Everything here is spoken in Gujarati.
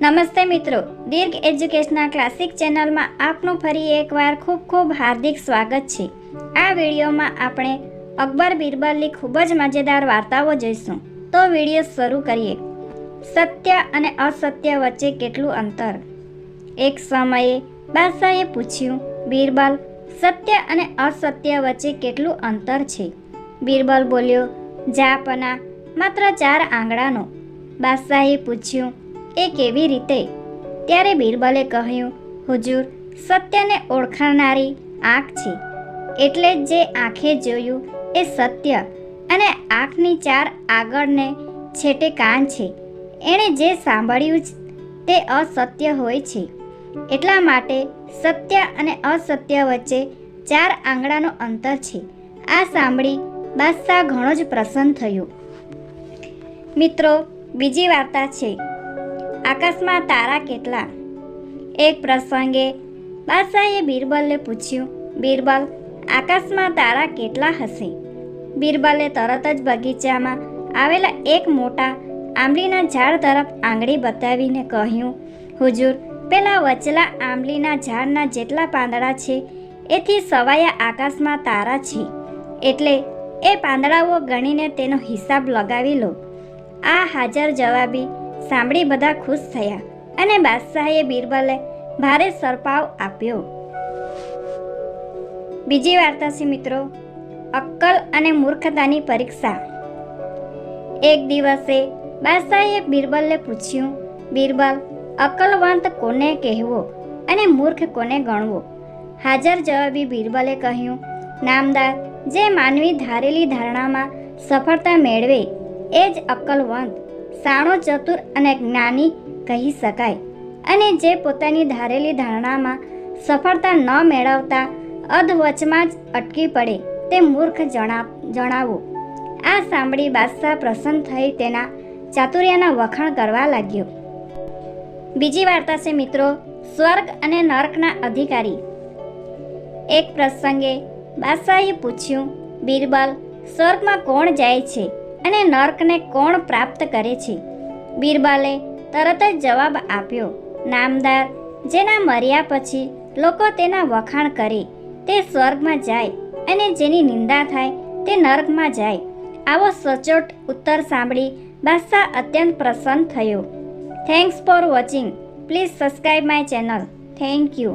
નમસ્તે મિત્રો, દીર્ઘ એજ્યુકેશનલ ક્લાસિક ચેનલમાં આપનું ફરી એકવાર ખૂબ ખૂબ હાર્દિક સ્વાગત છે. આ વિડીયોમાં આપણે અકબર બિરબલની ખૂબ જ મજેદાર વાર્તાઓ જોઈશું. તો વીડિયો શરૂ કરીએ. સત્ય અને અસત્ય વચ્ચે કેટલું અંતર? એક સમયે બાદશાહે પૂછ્યું, બિરબલ, સત્ય અને અસત્ય વચ્ચે કેટલું અંતર છે? બિરબલ બોલ્યો, જાપના માત્ર ચાર આંગળાનો. બાદશાહે પૂછ્યું એ કેવી રીતે? ત્યારે બિરબલે કહ્યું, હુજુર, સત્યને ઓળખાનારી આંખ છે. એટલે જે આંખે જોયું એ સત્ય અને આંખની ચાર આગળને છેટે કાન છે. એણે જે સાંભળ્યું તે અસત્ય હોય છે. એટલા માટે સત્ય અને અસત્ય વચ્ચે ચાર આંગળાનો અંતર છે. આ સાંભળી બાદશાહ ઘણો જ પ્રસન્ન થયો. મિત્રો, બીજી વાર્તા છે. આકાશમાં તારા કેટલા? એક પ્રસંગે બાદશાહે બિરબલને પૂછ્યું, બિરબલ, આકાશમાં તારા કેટલા હશે? બિરબલે તરત જ બગીચામાં આવેલા એક મોટા આંબલીના ઝાડ તરફ આંગળી બતાવીને કહ્યું, હુજુર, પેલા વચલા આંબલીના ઝાડના જેટલા પાંદડા છે, એથી સવાયા આકાશમાં તારા છે. એટલે એ પાંદડાઓ ગણીને તેનો હિસાબ લગાવી લો. આ હાજર જવાબી સાંભળી બધા ખુશ થયા અને બાદશાહે બિરબલે ભારે સરપાવ આપ્યો. બીજી વાર્તા છે મિત્રો, અક્કલ અને મૂર્ખતાની પરીક્ષા. એક દિવસે બાદશાહે બિરબલને પૂછ્યું, બિરબલ, અક્કલવંત કોને કહેવો અને મૂર્ખ કોને ગણવો? હાજર જવાબી બિરબલે કહ્યું, નામદાર, જે માનવી ધારેલી ધારણામાં સફળતા મેળવે, એ જ અક્કલવંત. સાણો ચતુર અને જ્ઞાની કહી શકાય. અને જે પોતાની ધારેલી ધારણામાં સફળતા ન મેળવતા અધવચમાં જ અટકી પડે તે મૂર્ખ જણા, જણાવો. આ સાંભળી બાદશાહ પ્રસન્ન થઈ તેના ચાતુર્યના વખાણ કરવા લાગ્યો. બીજી વાર્તા છે મિત્રો, સ્વર્ગ અને નર્કના અધિકારી. એક પ્રસંગે બાદશાહે પૂછ્યું, બિરબલ, સ્વર્ગમાં કોણ જાય છે? અને નર્કને કોણ પ્રાપ્ત કરે છે? બિરબાલે તરત જ જવાબ આપ્યો, નામદાર, જેના મર્યા પછી લોકો તેના વખાણ કરે, તે સ્વર્ગમાં જાય અને જેની નિંદા થાય તે નર્કમાં જાય. આવો સચોટ ઉત્તર સાંભળી બાદશાહ અત્યંત પ્રસન્ન થયો. Thanks for watching please subscribe my channel thank you